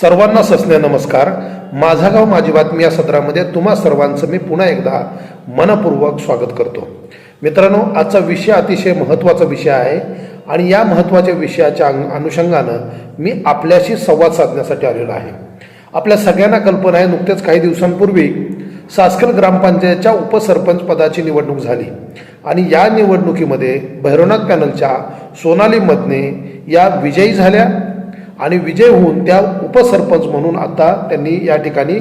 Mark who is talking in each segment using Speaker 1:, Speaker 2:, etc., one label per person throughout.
Speaker 1: सर्वांना सस्ने नमस्कार. माझा गाव माझी बातमी या सत्रामध्ये तुम्हा सर्वांचं मी पुन्हा एकदा मनपूर्वक स्वागत करतो. मित्रांनो आजचा विषय अतिशय महत्त्वाचा विषय आहे आणि या महत्त्वाच्या विषयाच्या अनु- अनुषंगानं मी आपल्याशी संवाद साधण्यासाठी आलेलो आहे. आपल्या सगळ्यांना कल्पना आहे नुकतेच काही दिवसांपूर्वी सासकल ग्रामपंचायतच्या उपसरपंच पदाची निवडणूक झाली. आणि या निवडणुकीमध्ये भैरवनाथ पॅनलच्या सोनाली मदने या विजयी झाल्या. आणि विजय होऊन त्या उपसरपंच म्हणून आता त्यांनी या ठिकाणी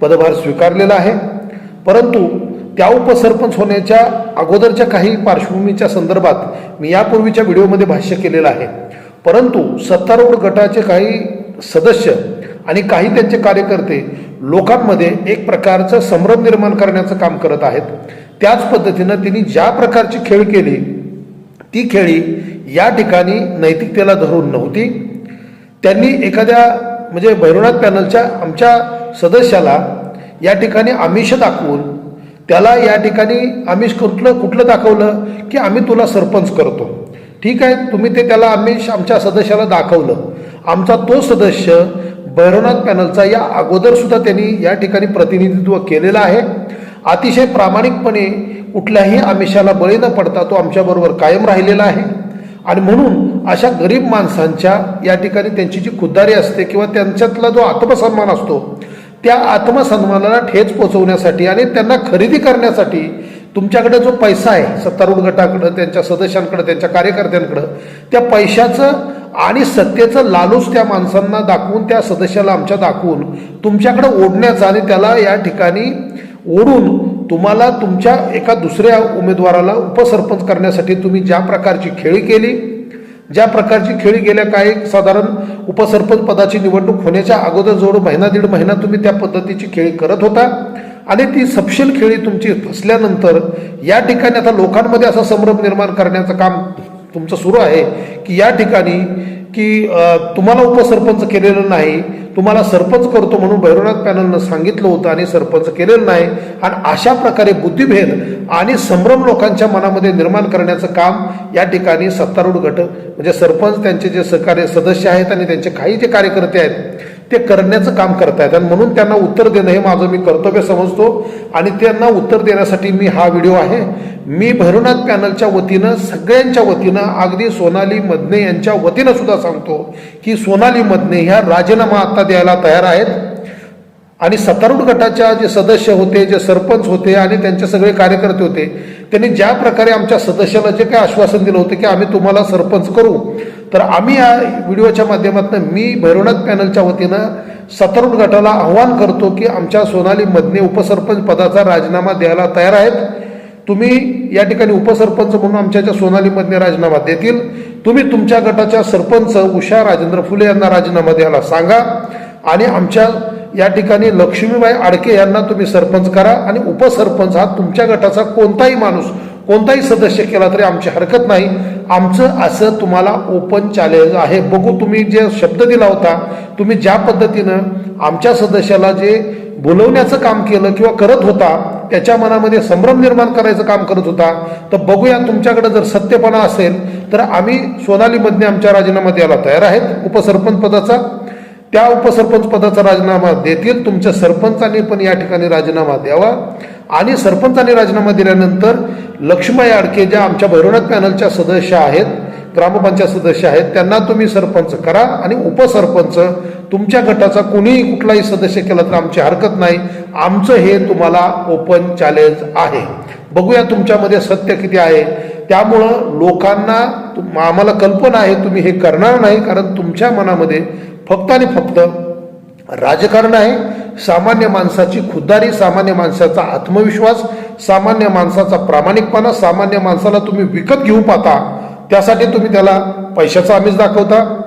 Speaker 1: पदभार स्वीकारलेला आहे. परंतु त्या उपसरपंच होण्याच्या अगोदरच्या काही पार्श्वभूमीच्या संदर्भात मी यापूर्वीच्या व्हिडिओमध्ये भाष्य केलेलं आहे. परंतु सत्तारूढ गटाचे काही सदस्य आणि काही त्यांचे कार्यकर्ते लोकांमध्ये एक प्रकारचं संभ्रम निर्माण करण्याचं काम करत आहेत. त्याच पद्धतीनं त्यांनी ज्या प्रकारची खेळ केली ती खेळी या ठिकाणी नैतिकतेला धरून नव्हती. त्यांनी एखाद्या म्हणजे भैरवनाथ पॅनलच्या आमच्या सदस्याला या ठिकाणी आमिष दाखवून त्याला या ठिकाणी आमिष कुठलं कुठलं दाखवलं की आम्ही तुला सरपंच करतो. ठीक आहे तुम्ही ते त्याला आमिष आमच्या सदस्याला दाखवलं. आमचा तो सदस्य भैरवनाथ पॅनलचा या अगोदरसुद्धा त्यांनी या ठिकाणी प्रतिनिधित्व केलेलं आहे. अतिशय प्रामाणिकपणे कुठल्याही आमिषाला बळी न पडता तो आमच्याबरोबर कायम राहिलेला आहे. आणि म्हणून अशा गरीब माणसांच्या या ठिकाणी त्यांची जी खुद्दारी असते किंवा त्यांच्यातला जो आत्मसन्मान असतो त्या आत्मसन्मानाला ठेच पोचवण्यासाठी आणि त्यांना खरेदी करण्यासाठी तुमच्याकडे जो पैसा आहे सत्तारूढ गटाकडं त्यांच्या सदस्यांकडं त्यांच्या कार्यकर्त्यांकडं त्या पैशाचं आणि सत्तेचं लालूच त्या माणसांना दाखवून त्या सदस्याला आमच्या दाखवून तुमच्याकडे ओढण्याचा आणि त्याला या ठिकाणी ओढून तुम्हाला तुमच्या एका दुसऱ्या उमेदवाराला उपसरपंच करण्यासाठी तुम्ही ज्या प्रकारची खेळी केली ज्या प्रकारची खेळी गेल्या काही साधारण उपसरपंच पदाची निवडणूक होण्याच्या अगोदर जवळ महिना दीड महिना तुम्ही त्या पद्धतीची खेळी करत होता आणि ती सपशील खेळी तुमची फसल्यानंतर या ठिकाणी आता लोकांमध्ये असा संभ्रम निर्माण करण्याचं काम तुमचं सुरू आहे की या ठिकाणी की तुम्हाला उपसरपंच केलेलं नाही तुम्हाला सरपंच करतो म्हणून भैरवनाथ पॅनलनं सांगितलं होतं आणि सरपंच केलेलं नाही आणि अशा प्रकारे बुद्धिभेद आणि संभ्रम लोकांच्या मनामध्ये निर्माण करण्याचं काम या ठिकाणी सत्तारूढ गट म्हणजे सरपंच त्यांचे जे सहकार्य सदस्य आहेत आणि त्यांचे काही जे कार्यकर्ते आहेत ते करण्याचं काम करतायत. आणि म्हणून त्यांना उत्तर देणं हे माझं मी कर्तव्य समजतो. आणि त्यांना उत्तर देण्यासाठी मी हा व्हिडिओ आहे. मी भैरवनाथ पॅनलच्या वतीनं सगळ्यांच्या वतीनं अगदी सोनाली मदने यांच्या वतीनं सुद्धा सांगतो की सोनाली मदने ह्या राजीनामा आता द्यायला तयार आहेत. आणि सत्तारूढ गटाच्या जे सदस्य होते जे सरपंच होते आणि त्यांचे सगळे कार्यकर्ते होते त्यांनी ज्या प्रकारे आमच्या सदस्याला जे काही आश्वासन दिलं होतं की आम्ही तुम्हाला सरपंच करू तर आम्ही या व्हिडिओच्या माध्यमातून मी भैरवनाथ पॅनलच्या वतीनं सत्तारूढ गटाला आव्हान करतो की आमच्या सोनाली मदने उपसरपंच पदाचा राजीनामा द्यायला तयार आहेत. तुम्ही या ठिकाणी उपसरपंच म्हणून आमच्या ज्या सोनालीमधने राजीनामा देतील तुम्ही तुमच्या गटाच्या सरपंच उषा राजेंद्र फुले यांना राजीनामा द्यायला सांगा आणि आमच्या या ठिकाणी लक्ष्मीबाई आडके यांना तुम्ही सरपंच करा आणि उपसरपंच हा तुमच्या गटाचा कोणताही माणूस कोणताही सदस्य केला तरी आमची हरकत नाही. आमचं असं तुम्हाला ओपन चॅलेंज आहे. बघू तुम्ही जे शब्द दिला होता तुम्ही ज्या पद्धतीनं आमच्या सदस्याला जे बोलवण्याचं काम केलं किंवा करत होता त्याच्या मनामध्ये संभ्रम निर्माण करायचं काम करत होता तर बघूया तुमच्याकडे जर सत्यपणा असेल तर आम्ही सोनालीमधने आमच्या राजीनामा द्यायला तयार आहेत. उपसरपंच पदाचा त्या उपसरपंच पदाचा राजीनामा देतील. तुमच्या सरपंचांनी पण या ठिकाणी राजीनामा द्यावा. आणि सरपंचांनी राजीनामा दिल्यानंतर लक्ष्मय आडके ज्या आमच्या भैरवनाथ पॅनलच्या सदस्य आहेत ग्रामपंचायत सदस्य आहेत त्यांना तुम्ही सरपंच करा आणि उपसरपंच तुमच्या गटाचा कोणीही कुठलाही सदस्य केला तर आमची हरकत नाही. आमचं हे तुम्हाला ओपन चॅलेंज आहे. बघूया तुमच्यामध्ये सत्य किती आहे. त्यामुळं लोकांना तुम- आम्हाला कल्पना आहे तुम्ही हे करणार नाही कारण तुमच्या मनामध्ये फक्त आणि फक्त राजकारण आहे. सामान्य माणसाची खुद्दारी सामान्य माणसाचा आत्मविश्वास सामान्य माणसाचा प्रामाणिकपणा सामान्य माणसाला तुम्ही विकत घेऊ पाहता त्यासाठी तुम्ही त्याला पैशाचा आमिष दाखवता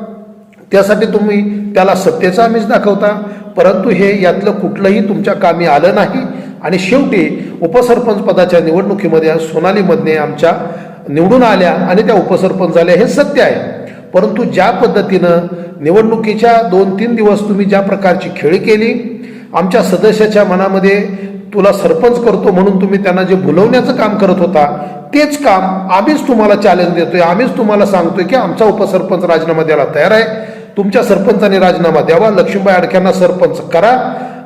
Speaker 1: त्यासाठी तुम्ही त्याला सत्तेचा आमिष दाखवता. परंतु हे यातलं कुठलंही तुमच्या कामी आलं नाही. आणि शेवटी उपसरपंच पदाच्या निवडणुकीमध्ये सोनाली मधने आमच्या निवडून आल्या आणि त्या उपसरपंच झाल्या हे सत्य आहे. परंतु ज्या पद्धतीनं निवडणुकीच्या दोन तीन दिवस तुम्ही ज्या प्रकारची खेळी केली आमच्या सदस्याच्या मनामध्ये तुला सरपंच करतो म्हणून तुम्ही त्यांना जे भुलवण्याचं काम करत होता तेच काम आम्हीच तुम्हाला चॅलेंज देतोय आम्हीच तुम्हाला सांगतोय की आमचा उपसरपंच राजीनामा द्यायला तयार आहे. तुमच्या सरपंचाने राजीनामा द्यावा लक्ष्मीबाई अडक्यांना सरपंच करा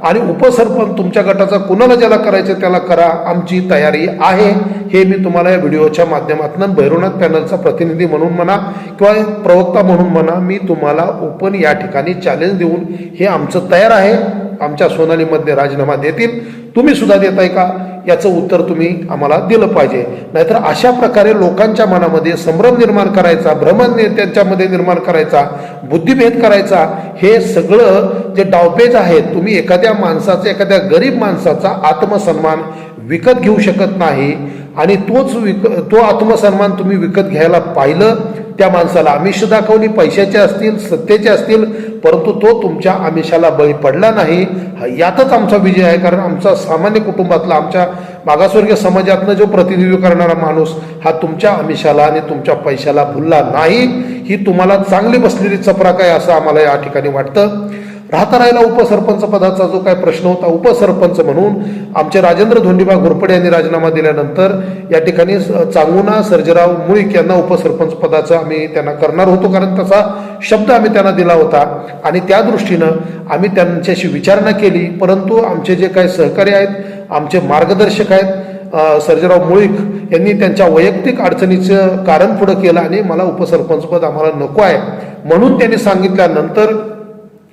Speaker 1: आणि उपसरपंच तुमच्या गटाचा कुणाला ज्याला करायचं त्याला करा. आमची तयारी आहे. हे मी तुम्हाला या व्हिडिओच्या माध्यमातून भैरवनाथ पॅनलचा प्रतिनिधी म्हणून म्हणा किंवा प्रवक्ता म्हणून म्हणा मी तुम्हाला ओपन या ठिकाणी चॅलेंज देऊन हे आमचं तयार आहे. आमच्या सोनालीमध्ये राजीनामा देतील. तुम्ही सुद्धा देताय का? याचं उत्तर तुम्ही आम्हाला दिलं पाहिजे. नाहीतर अशा प्रकारे लोकांच्या मनामध्ये संभ्रम निर्माण करायचा भ्रम त्यांच्यामध्ये निर्माण करायचा बुद्धिभेद करायचा हे सगळं जे डावपेच आहे तुम्ही एखाद्या माणसाचा एखाद्या गरीब माणसाचा आत्मसन्मान विकत घेऊ शकत नाही. आणि तोच विक तो आत्मसन्मान तुम्ही विकत घ्यायला पाहिलं त्या माणसाला आमिष दाखवली पैशाचे असतील सत्तेचे असतील परंतु तो तुमच्या आमिषाला बळी पडला नाही. हा यातच आमचा विजय आहे कारण आमचा सामान्य कुटुंबातला आमच्या मागासवर्गीय समाजातनं जो प्रतिनिधित्व करणारा माणूस हा तुमच्या आमिषाला आणि तुमच्या पैशाला भुलला नाही. ही तुम्हाला चांगली बसलेली चपराक आहे असं आम्हाला या ठिकाणी वाटतं. राहता राहिला उपसरपंच पदाचा जो काय प्रश्न होता उपसरपंच म्हणून आमचे राजेंद्र धोंडीबा घोरपडे यांनी राजीनामा दिल्यानंतर या ठिकाणी चांगुना सर्जराव मुळीक यांना उपसरपंच पदाचं आम्ही त्यांना करणार होतो कारण तसा शब्द आम्ही त्यांना दिला होता. आणि त्या दृष्टीनं आम्ही त्यांच्याशी विचारणा केली परंतु आमचे जे काही सहकारी आहेत आमचे मार्गदर्शक आहेत सर्जराव मुळीक यांनी त्यांच्या वैयक्तिक अडचणीचं कारण पुढं केलं आणि मला उपसरपंचपद आम्हाला नको आहे. म्हणून त्यांनी सांगितल्यानंतर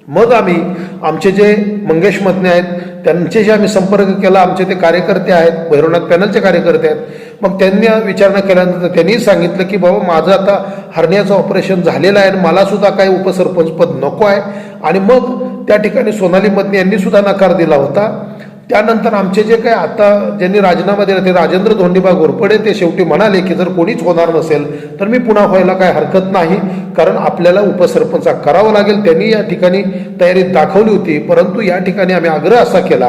Speaker 1: मग आम्ही आमचे जे मंगेश मतने आहेत त्यांच्याशी आम्ही संपर्क केला आमचे ते कार्यकर्ते आहेत भैरवनाथ पॅनलचे कार्यकर्ते आहेत मग त्यांनी विचारणा केल्यानंतर त्यांनी सांगितलं की बाबा माझं आता हरण्याचं ऑपरेशन झालेलं आहे आणि मलासुद्धा काही उपसरपंच पद नको आहे. आणि मग त्या ठिकाणी सोनाली मतने यांनीसुद्धा नकार दिला होता. त्यानंतर आमचे जे काही आता ज्यांनी राजीनामा दिला ते राजेंद्र धोंडीबा घोरपडे ते शेवटी म्हणाले की जर कोणीच होणार नसेल तर मी पुन्हा व्हायला काय हरकत नाही. कारण आपल्याला उपसरपंच करावं लागेल. त्यांनी या ठिकाणी तयारी दाखवली होती. परंतु या ठिकाणी आम्ही आग्रह असा केला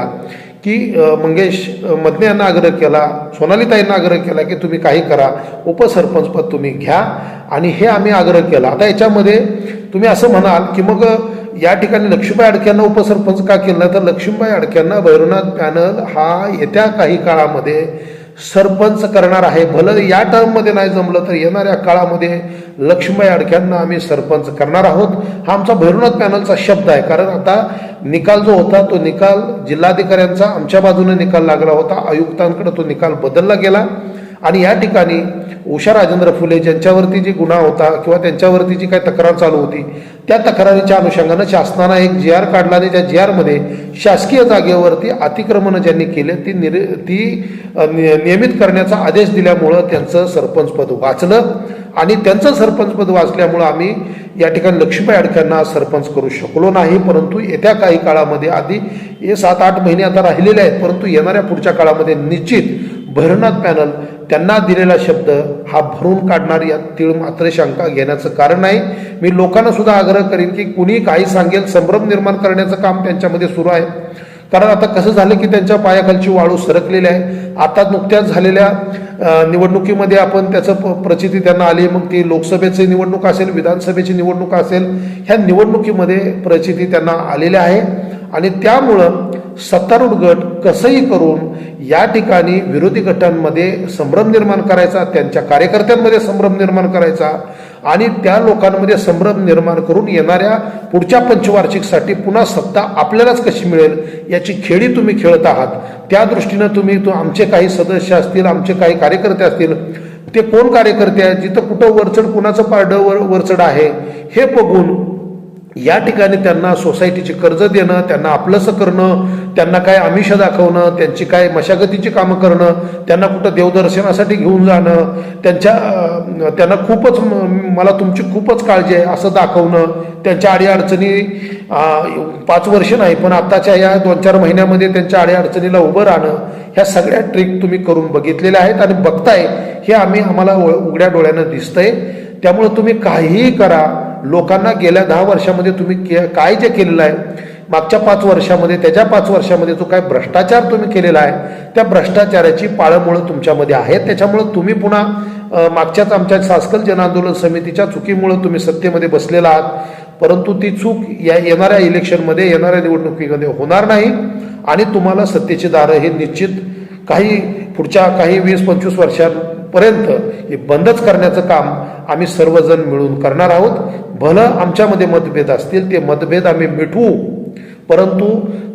Speaker 1: की मंगेश मदने यांना आग्रह केला सोनालीताईंना आग्रह केला की तुम्ही काही करा उपसरपंचपद तुम्ही घ्या. आणि हे आम्ही आग्रह केला. आता याच्यामध्ये तुम्ही असं म्हणाल की मग या ठिकाणी लक्ष्मीबाई अडक्यांना उपसरपंच का केलं तर लक्ष्मीबाई अडक्यांना भैरवनाथ पॅनल हा येत्या काही काळामध्ये सरपंच करणार आहे. भलं या टर्ममध्ये नाही जमलं तर येणाऱ्या काळामध्ये लक्ष्मीबाई अडक्यांना आम्ही सरपंच करणार आहोत. हा आमचा भैरवनाथ पॅनलचा शब्द आहे. कारण आता निकाल जो होता तो निकाल जिल्हाधिकाऱ्यांचा आमच्या बाजूने निकाल लागला होता. आयुक्तांकडे तो निकाल बदलला गेला. आणि या ठिकाणी उषा राजेंद्र फुले ज्यांच्यावरती जी गुन्हा होता किंवा त्यांच्यावरती जी काही तक्रार चालू होती त्या तक्रारीच्या अनुषंगानं शासनानं एक जी आर काढला आणि त्या जी आरमध्ये शासकीय जागेवरती अतिक्रमणं ज्यांनी केले ती निर ती नियमित करण्याचा आदेश दिल्यामुळं त्यांचं सरपंचपद वाचलं आणि त्यांचं सरपंचपद वाचल्यामुळं आम्ही या ठिकाणी लक्ष्मीबाई अडक्यांना सरपंच करू शकलो नाही. परंतु येत्या काही काळामध्ये आधी हे सात आठ महिने आता राहिलेले आहेत परंतु येणाऱ्या पुढच्या काळामध्ये निश्चित भैरवनाथ पॅनल त्यांना दिलेला शब्द हा भरून काढणारी तीळ मात्र शंका घेण्याचं कारण नाही. मी लोकांना सुद्धा आग्रह करीन की कुणी काही सांगेल संभ्रम निर्माण करण्याचं काम त्यांच्यामध्ये सुरू आहे. कारण आता कसं झालं की त्यांच्या पायाखालची वाळू सरकलेली आहे. आता नुकत्याच झालेल्या निवडणुकीमध्ये आपण त्याचं प- प्रचिती त्यांना आली. मग ती लोकसभेची निवडणूक असेल विधानसभेची निवडणूक असेल ह्या निवडणुकीमध्ये प्रचिती त्यांना आलेल्या आहे. आणि त्यामुळं सत्तारूढ गट कसंही करून या ठिकाणी विरोधी गटांमध्ये संभ्रम निर्माण करायचा त्यांच्या कार्यकर्त्यांमध्ये संभ्रम निर्माण करायचा आणि त्या लोकांमध्ये संभ्रम निर्माण करून येणाऱ्या पुढच्या पंचवार्षिकसाठी पुन्हा सत्ता आपल्यालाच कशी मिळेल याची खेळी तुम्ही खेळत आहात. त्या दृष्टीनं तुम्ही तो आमचे काही सदस्य असतील आमचे काही कार्यकर्ते असतील ते कोण कार्यकर्ते आहेत जिथं कुठं वरचढ कुणाचं पारडं वर वरचढ आहे हे बघून या ठिकाणी त्यांना सोसायटीचे कर्ज देणं त्यांना आपलंसं करणं त्यांना काय आमिष दाखवणं त्यांची काय मशागतीची कामं करणं त्यांना कुठं देवदर्शनासाठी घेऊन जाणं त्यांच्या त्यांना खूपच मला तुमची खूपच काळजी आहे असं दाखवणं त्यांच्या अडीअडचणी पाच वर्ष नाही पण आत्ताच्या या दोन चार महिन्यामध्ये त्यांच्या अडीअडचणीला उभं राहणं ह्या सगळ्या ट्रिक तुम्ही करून बघितलेल्या आहेत आणि बघताय हे आम्ही आम्हाला उ- उघड्या डोळ्यानं दिसतंय. त्यामुळं तुम्ही काहीही करा. लोकांना गेल्या दहा वर्षामध्ये तुम्ही के काय जे केलेलं आहे मागच्या पाच वर्षामध्ये त्याच्या पाच वर्षामध्ये जो काय भ्रष्टाचार तुम्ही केलेला आहे त्या भ्रष्टाचाराची पाळंमुळं तुमच्यामध्ये आहेत. त्याच्यामुळं तुम्ही पुन्हा मागच्याच आमच्या शासकल जन आंदोलन समितीच्या चुकीमुळं तुम्ही सत्तेमध्ये बसलेला आहात. परंतु ती चूक या येणाऱ्या इलेक्शनमध्ये येणाऱ्या निवडणुकीमध्ये होणार नाही आणि तुम्हाला सत्तेची दारं हे निश्चित काही पुढच्या काही वीस पंचवीस वर्षां पर्यंत हे बंदच करण्याचं काम आम्ही सर्वजण मिळून करणार आहोत. भलं आमच्यामध्ये मतभेद असतील ते मतभेद आम्ही मिटवू. परंतु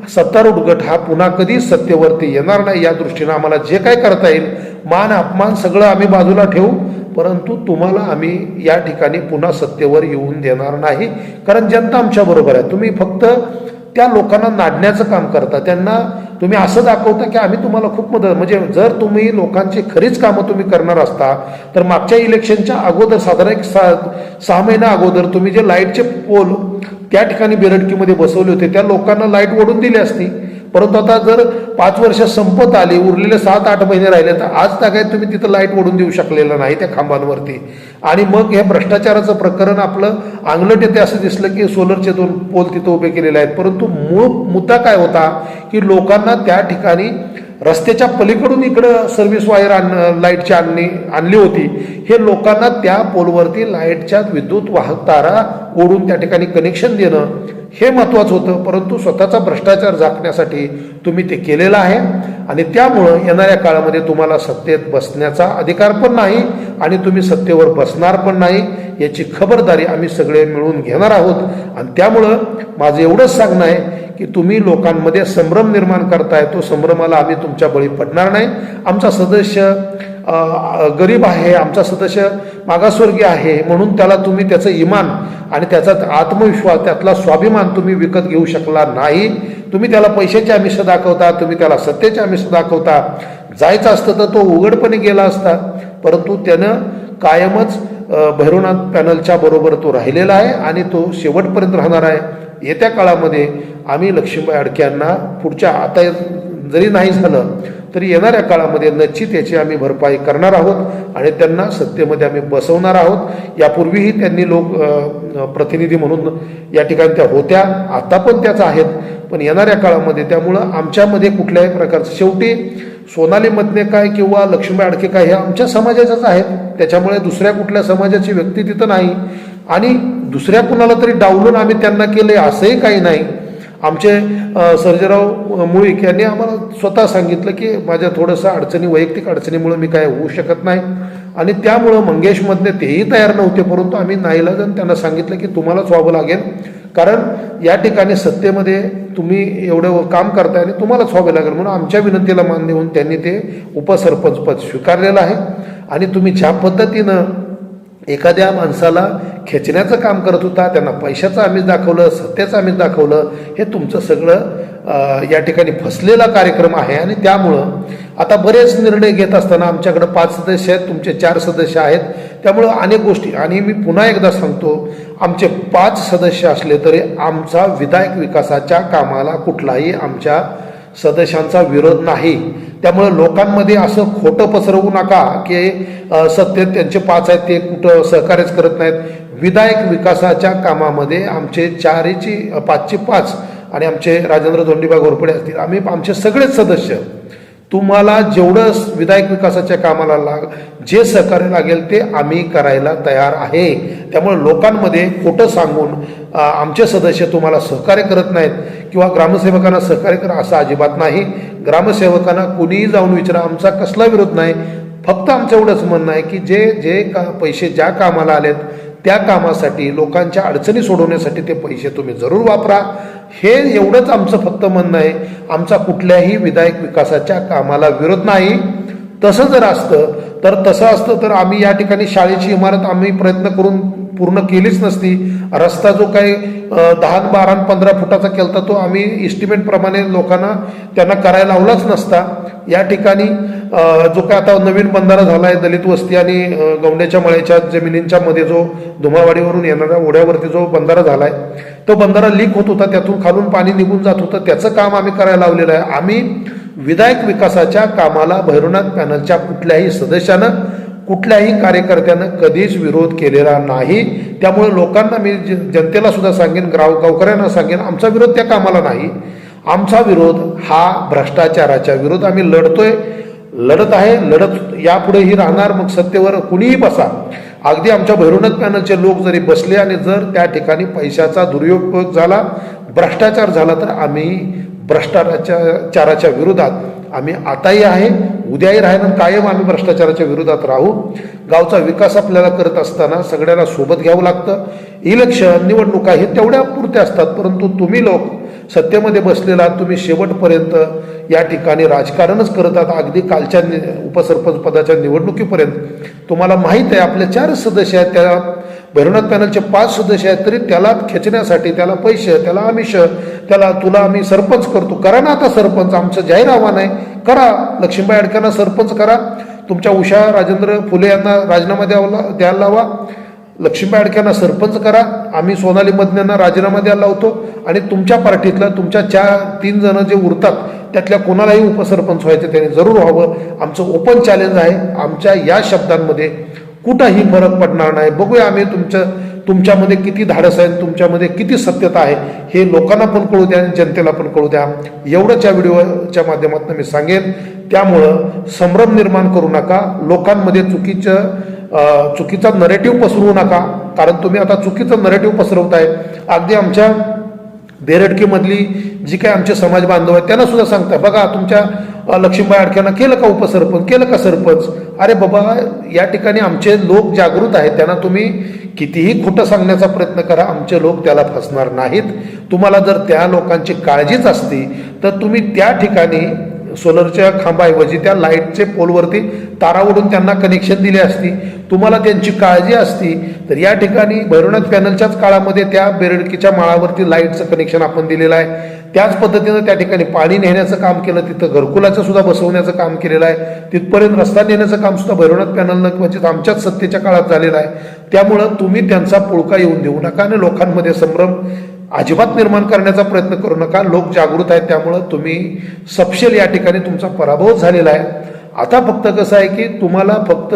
Speaker 1: सत्तारूढ गट हा पुन्हा कधीच सत्तेवरती येणार नाही या दृष्टीनं आम्हाला जे काय करता येईल मान अपमान सगळं आम्ही बाजूला ठेवू. परंतु तुम्हाला आम्ही या ठिकाणी पुन्हा सत्तेवर येऊन देणार नाही. कारण जनता आमच्याबरोबर आहे. तुम्ही फक्त त्या लोकांना नाडण्याचं काम करता. त्यांना तुम्ही असं दाखवता की आम्ही तुम्हाला खूप मदत म्हणजे जर तुम्ही लोकांची खरीच कामं तुम्ही करणार असता तर मागच्या इलेक्शनच्या अगोदर साधारण एक सा सहा महिन्या अगोदर तुम्ही जे लाईटचे पोल त्या ठिकाणी बेरडकीमध्ये बसवले होते त्या लोकांना लाइट ओढून दिली असती. परंतु आता जर पाच वर्ष संपत आली उरलेले सात आठ महिने राहिले तर आज काय तुम्ही तिथं लाइट ओढून देऊ शकलेलं नाही त्या खांबांवरती. आणि मग हे भ्रष्टाचाराचं प्रकरण आपलं अंगलट येते असं दिसलं की सोलरचे दोन पोल तिथं उभे केलेले आहेत. परंतु मूळ मुद्दा काय होता की लोकांना त्या ठिकाणी रस्त्याच्या पलीकडून इकडं सर्व्हिस वायर आण लाईटची आणणी आणली होती. हे लोकांना त्या पोलवरती लाईटच्या विद्युत वाहक तारा ओढून त्या ठिकाणी कनेक्शन देणं हे महत्त्वाचं होतं. परंतु स्वतःचा भ्रष्टाचार झाकण्यासाठी तुम्ही ते केलेलं आहे. आणि त्यामुळं येणाऱ्या काळामध्ये तुम्हाला सत्तेत बसण्याचा अधिकार पण नाही आणि तुम्ही सत्तेवर बसणार पण नाही याची खबरदारी आम्ही सगळे मिळून घेणार आहोत. आणि त्यामुळं माझं एवढंच सांगणं आहे की तुम्ही लोकांमध्ये संभ्रम निर्माण करताय तो संभ्रमाला आम्ही तुमच्या बळी पडणार नाही. आमचा सदस्य गरीब आहे आमचा सदस्य मागासवर्गीय आहे म्हणून त्याला तुम्ही त्याचं इमान आणि त्याचा आत्मविश्वास त्यातला स्वाभिमान तुम्ही विकत घेऊ शकला नाही. तुम्ही त्याला पैशाचे आमिष दाखवता तुम्ही त्याला सत्तेचे आमिष दाखवता. जायचं असतं तर तो उघडपणे गेला असता परंतु त्यानं कायमच भैरवनाथ पॅनलच्या बरोबर तो राहिलेला आहे आणि तो शेवटपर्यंत राहणार आहे. येत्या काळामध्ये आम्ही लक्ष्मीबाई अडक्यांना पुढच्या आता जरी नाही झालं तरी येणाऱ्या काळामध्ये निश्चित याची आम्ही भरपाई करणार आहोत आणि त्यांना सत्तेमध्ये आम्ही बसवणार आहोत. यापूर्वीही त्यांनी लोक प्रतिनिधी म्हणून या ठिकाणी त्या होत्या. आता पण त्याच आहेत. पण येणाऱ्या काळामध्ये त्यामुळं आमच्यामध्ये कुठल्याही प्रकारचं शेवटी सोनाली मधने काय किंवा लक्ष्मीबाई अडके काय हे आमच्या समाजाच्याच आहेत त्याच्यामुळे दुसऱ्या कुठल्या समाजाची व्यक्ती तिथं नाही. आणि दुसऱ्या कुणाला तरी डावलून आम्ही त्यांना केले असंही काही नाही. आमचे सर्जेराव मुळीक यांनी आम्हाला स्वतः सांगितलं की माझ्या थोडंसं अडचणी वैयक्तिक अडचणीमुळे मी काय होऊ शकत नाही. आणि त्यामुळं मंगेशमधने तेही तयार नव्हते परंतु आम्ही नाईलाजन त्यांना सांगितलं की तुम्हालाच व्हावं लागेल. कारण या ठिकाणी सत्तेमध्ये तुम्ही एवढं काम करताय आणि तुम्हालाच व्हावं लागेल म्हणून आमच्या विनंतीला मान देऊन त्यांनी ते उपसरपंच पद स्वीकारलेलं आहे. आणि तुम्ही ज्या पद्धतीनं एखाद्या माणसाला खेचण्याचं काम करत होता त्यांना पैशाचं आम्ही दाखवलं सत्याचं आम्ही दाखवलं हे तुमचं सगळं या ठिकाणी फसलेला कार्यक्रम आहे आणि त्यामुळं आता बरेच निर्णय घेत असताना आमच्याकडं पाच सदस्य आहेत तुमचे चार सदस्य आहेत. त्यामुळं अनेक गोष्टी आणि मी पुन्हा एकदा सांगतो आमचे पाच सदस्य असले तरी आमचा विधायक विकासाच्या कामाला कुठलाही आमच्या सदस्यांचा विरोध नाही. त्यामुळे लोकांमध्ये असं खोटं पसरवू नका की सत्य सत्तेत त्यांचे पाच आहेत ते कुठं सहकार्यच करत नाहीत. विधायक विकासाच्या कामामध्ये आमचे चारीची पाचची पाच आणि आमचे राजेंद्र धोंडीबा घोरपडे असतील. आम्ही आमचे सगळेच सदस्य. तुम्हाला जेवढं विधायक विकासाच्या कामाला लाग जे सहकार्य लागेल ते आम्ही करायला तयार आहे. त्यामुळे लोकांमध्ये खोटं सांगून आमचे सदस्य तुम्हाला सहकार्य करत नाहीत किंवा ग्रामसेवकांना सहकार्य करा असं अजिबात नाही. ग्रामसेवकांना कुणीही जाऊन विचारा आमचा कसला विरोध नाही. फक्त आमचं एवढंच म्हणणं आहे की जे जे का पैसे ज्या कामाला आलेत त्या कामासाठी लोकांच्या अडचणी सोडवण्यासाठी ते पैसे तुम्ही जरूर वापरा. हे एवढंच आमचं फक्त म्हणणं आहे. आमचा कुठल्याही विधायक विकासाच्या कामाला विरोध नाही. तसं जर असतं तर तसं असतं तर आम्ही या ठिकाणी शाळेची इमारत आम्ही प्रयत्न करून पूर्ण केलीच नसती. रस्ता जो काही दहा बारा पंधरा फुटाचा केलता तो आम्ही इस्टिमेटप्रमाणे लोकांना त्यांना करायला लावलाच नसता. या ठिकाणी जो काय आता नवीन बंधारा झाला आहे दलित वस्ती आणि अ, गौंड्याच्या मळ्याच्या जमिनींच्या मध्ये जो धुमावाडीवरून येणाऱ्या ओढ्यावरती जो बंधारा झाला आहे तो बंधारा लीक होत होता. त्यातून खालून पाणी निघून जात होतं. त्याचं काम आम्ही करायला लावलेलं आहे. आम्ही विधायक विकासाच्या कामाला भैरवनाथ पॅनलच्या कुठल्याही सदस्यानं कुठल्याही कार्यकर्त्यानं कधीच विरोध केलेला नाही. त्यामुळे लोकांना मी जनतेला सुद्धा सांगेन गाव गावकऱ्यांना सांगेन आमचा विरोध त्या कामाला नाही. आमचा विरोध हा भ्रष्टाचाराच्या विरोध. आम्ही लढतोय लढत आहे लढत यापुढेही राहणार. मग सत्तेवर कुणीही बसा. अगदी आमच्या भैरवनाथ पॅनलचे लोक जरी बसले आणि जर त्या ठिकाणी पैशाचा दुरुपयोग झाला भ्रष्टाचार झाला तर आम्ही भ्रष्टाचाराच्या विरोधात आम्ही आताही आहे. उद्याही राहणार कायम आम्ही भ्रष्टाचाराच्या विरोधात राहू. गावचा विकास आपल्याला करत असताना सगळ्यांना सोबत घ्यावं लागतं. इलेक्शन निवडणुका हे तेवढ्या पुरत्या असतात परंतु तुम्ही लोक सत्तेमध्ये बसलेला तुम्ही शेवटपर्यंत या ठिकाणी राजकारणच करत आहात. अगदी कालच्या नि उपसरपंच पदाच्या निवडणुकीपर्यंत. तुम्हाला माहीत आहे आपले चार सदस्य आहेत त्या भैरवनाथ पॅनलचे पाच सदस्य आहेत तरी त्याला खेचण्यासाठी त्याला पैसे त्याला आमिष त्याला तुला आम्ही सरपंच करतो. करा ना आता सरपंच आमचं जाहीर आव्हान आहे. करा. लक्ष्मीबाई अडक्यांना सरपंच करा. तुमच्या उषा राजेंद्र फुले यांना राजीनामा द्यावा द्यायला लावा. लक्ष्मीबाई अडक्यांना सरपंच करा. आम्ही सोनाली मदन्यांना राजीनामा द्यायला लावतो. आणि तुमच्या पार्टीतलं तुमच्या चार तीन जण जे उरतात त्यातल्या कोणालाही उपसरपंच व्हायचं त्याने जरूर व्हावं. आमचं ओपन चॅलेंज आहे. आमच्या या शब्दांमध्ये कुठंही फरक पडणार नाही. बघूया आम्ही तुमचं तुमच्यामध्ये किती धाडस आहे तुमच्यामध्ये किती सत्यता आहे हे लोकांना पण कळू द्या आणि जनतेला पण कळू द्या. एवढंच या व्हिडिओच्या माध्यमातून मी सांगेन. त्यामुळं संभ्रम निर्माण करू नका. लोकांमध्ये चुकीचं चुकीचा नरेटिव्ह पसरवू नका. कारण तुम्ही आता चुकीचं नरेटिव्ह पसरवताय. अगदी आमच्या बेरडकीमधली जी काही आमचे समाज बांधव आहेत त्यांना सुद्धा सांगताय. बघा तुमच्या लक्ष्मीबाई अडक्यांना केलं का उपसरपंच? केलं का सरपंच? अरे बाबा या ठिकाणी आमचे लोक जागृत आहेत त्यांना तुम्ही कितीही खोटं सांगण्याचा प्रयत्न करा आमचे लोक त्याला फसणार नाहीत. तुम्हाला जर त्या लोकांची काळजीच असती तर तुम्ही त्या ठिकाणी सोलरच्या खांबाऐवजी त्या लाईटचे पोलवरती तारा ओढून त्यांना कनेक्शन दिले असती. तुम्हाला त्यांची काळजी असती तर या ठिकाणी भैरवनाथ पॅनलच्याच काळामध्ये त्या बेरडकीच्या माळावरती लाईटचं कनेक्शन आपण दिलेलं आहे. त्याच पद्धतीनं त्या ठिकाणी पाणी नेण्याचं काम केलं तिथं घरकुलाचं सुद्धा बसवण्याचं काम केलेलं आहे. तिथपर्यंत रस्ता नेण्याचं काम सुद्धा भैरवनाथ पॅनलनं क्वचित आमच्याच सत्तेच्या काळात झालेलं आहे. त्यामुळं तुम्ही त्यांचा पुळका येऊन देऊ नका आणि लोकांमध्ये संभ्रम अजिबात निर्माण करण्याचा प्रयत्न करू नका. लोक जागृत आहेत त्यामुळं तुम्ही सपशेल या ठिकाणी तुमचा पराभव झालेला आहे. आता फक्त कसं आहे की तुम्हाला फक्त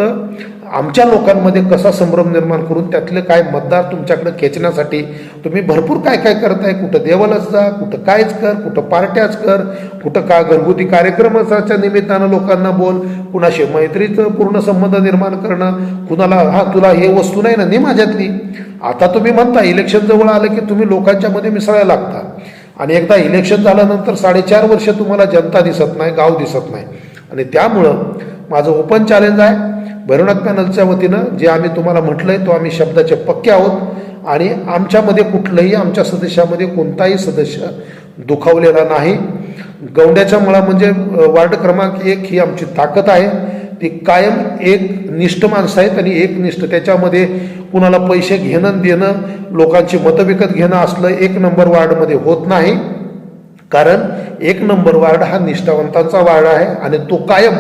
Speaker 1: आमच्या लोकांमध्ये कसा संभ्रम निर्माण करून त्यातले काय मतदार तुमच्याकडे खेचण्यासाठी तुम्ही भरपूर काय काय करताय? कुठं देवालाच जा कुठं कायच कर कुठं पार्ट्याच कर कुठं का घरगुती कार्यक्रमाच्या निमित्तानं लोकांना बोल कुणाशी मैत्रीचं पूर्ण संबंध निर्माण करणं कुणाला हा तुला हे वस्तू नाही ना नाही माझ्यातली? आता तुम्ही म्हणता इलेक्शन जवळ आलं की तुम्ही लोकांच्यामध्ये मिसळायला लागता. आणि एकदा इलेक्शन झाल्यानंतर साडेचार वर्ष तुम्हाला जनता दिसत नाही गाव दिसत नाही. आणि त्यामुळं माझं ओपन चॅलेंज आहे भैरवनाथ पॅनलच्या वतीनं जे आम्ही तुम्हाला म्हटलंय तो आम्ही शब्दाचे पक्के आहोत. आणि आमच्यामध्ये कुठलंही आमच्या सदस्यामध्ये कोणताही सदस्य दुखावलेला नाही. गौंड्याच्या मुळा म्हणजे वार्ड क्रमांक एक ही आमची ताकद आहे. ती कायम एक निष्ठ माणसं आहेत आणि एक निष्ठ त्याच्यामध्ये कुणाला पैसे घेणं देणं लोकांची मतं विकत घेणं असलं एक नंबर वार्डमध्ये होत नाही. कारण एक नंबर वार्ड हा निष्ठावंतांचा वार्ड आहे आणि तो कायम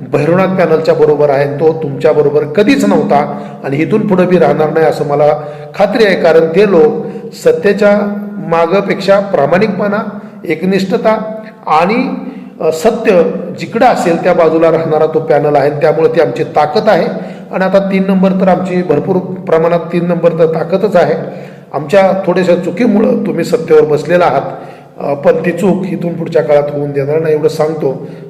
Speaker 1: भैरवनाथ पॅनलच्या बरोबर आहे. तो तुमच्या बरोबर कधीच नव्हता आणि इथून पुढे बी राहणार नाही असं मला खात्री आहे. कारण ते लोक सत्तेच्या मागपेक्षा प्रामाणिकपणा एकनिष्ठता आणि सत्य जिकडं असेल त्या बाजूला राहणारा तो पॅनल आहे. त्यामुळे ती आमची ताकद आहे. आणि आता तीन नंबर तर आमची भरपूर प्रमाणात तीन नंबर तर ताकदच आहे. आमच्या थोड्याशा चुकीमुळं तुम्ही सत्तेवर बसलेला आहात. पण ती चूक इथून पुढच्या काळात होऊन देणार नाही एवढं सांगतो.